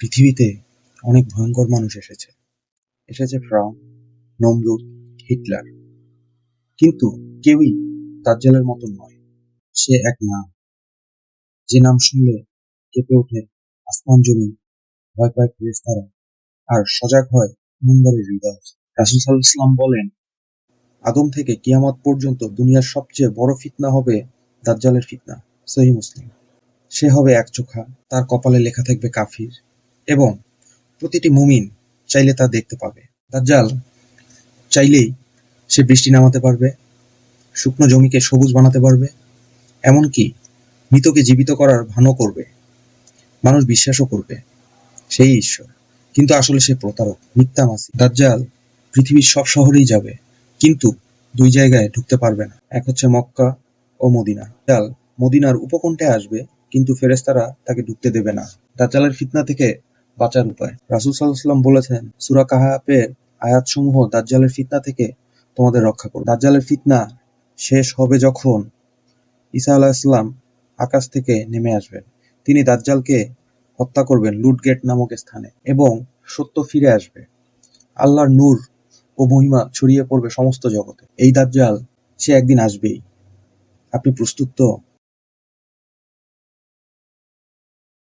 পৃথিবীতে অনেক ভয়ঙ্কর মানুষ এসেছে। এসেছে ফ্রাউন নমরুদ, হিটলার। কিন্তু কেউই দাজ্জালের মতন নয়। সে এক নাম যে নাম শুনলে কেঁপে ওঠে আসমান জমিন, ভয় পায় ফেরেশতারা। আর সজাগ হয় ইমানদারের হৃদয়। রাসূল আলাইহি বলেন, আদম থেকে কিয়ামত পর্যন্ত দুনিয়ার সবচেয়ে বড় ফিতনা হবে দাজ্জালের ফিতনা সহি মুসলিম। সে হবে একচোখা তার কপালে লেখা থাকবে কাফির। এবং প্রতিটি মুমিন চাইলে তা দেখতে পাবে। দাজ্জাল চাইলেই সে বৃষ্টি নামাতে পারবে, শুকনো জমিকে সবুজ বানাতে পারবে, এমনকি মৃতকে জীবিত করার ভানও করবে, মানুষ বিশ্বাসও করবে, সেই ঈশ্বর। কিন্তু আসলে সে প্রতারক মিথ্যামাসি দাজ্জাল পৃথিবীর সব শহরেই যাবে, কিন্তু দুই জায়গায় ঢুকতে পারবে না। এক হচ্ছে মক্কা ও মদিনা। দাজ্জাল মদিনার উপকণ্ঠে আসবে, কিন্তু ফেরেস্তারা তাকে ঢুকতে দেবে না। দাজ্জালের ফিতনা থেকে বাঁচার উপায়। রাসূল ওয়াসাল্লাম বলেছেন, সূরা কাহাফের আয়াতসমূহ দাজ্জালের ফিতনা থেকে তোমাদের রক্ষা করবে দাজ্জালের ফিতনা শেষ হবে যখন ঈসা আলাইহিসসালাম আকাশ থেকে নেমে আসবেন। তিনি দাজ্জালকে হত্যা করবেন লুটগেট নামক স্থানে এবং সত্য ফিরে আসবে। আল্লাহর নূর ও মহিমা ছড়িয়ে পড়বে সমস্ত জগতে। এই দাজ্জাল সে একদিন আসবেই। আপনি প্রস্তুত তো?